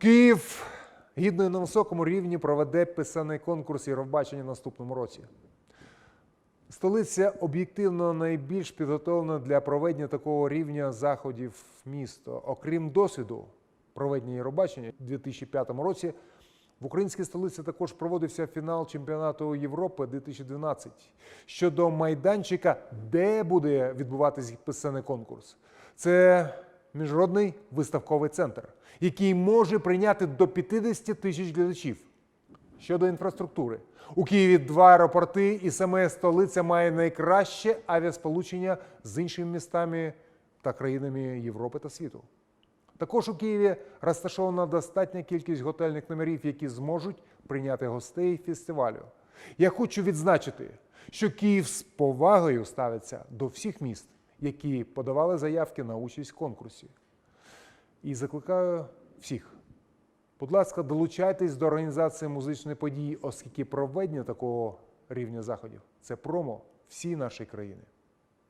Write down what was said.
Київ гідно і на високому рівні проведе писаний конкурс Євробачення в наступному році. Столиця об'єктивно найбільш підготовлена для проведення такого рівня заходів місто. Окрім досвіду проведення Євробачення у 2005 році, в українській столиці також проводився фінал чемпіонату Європи 2012. Щодо майданчика, де буде відбуватись писаний конкурс, це міжнародний виставковий центр, який може прийняти до 50 тисяч глядачів. Щодо інфраструктури, у Києві два аеропорти, і саме столиця має найкраще авіасполучення з іншими містами та країнами Європи та світу. Також у Києві розташована достатня кількість готельних номерів, які зможуть прийняти гостей фестивалю. Я хочу відзначити, що Київ з повагою ставиться до всіх міст, які подавали заявки на участь в конкурсі. І закликаю всіх Будь ласка, долучайтесь до організації музичної події, оскільки проведення такого рівня заходів це промо всій нашої країни.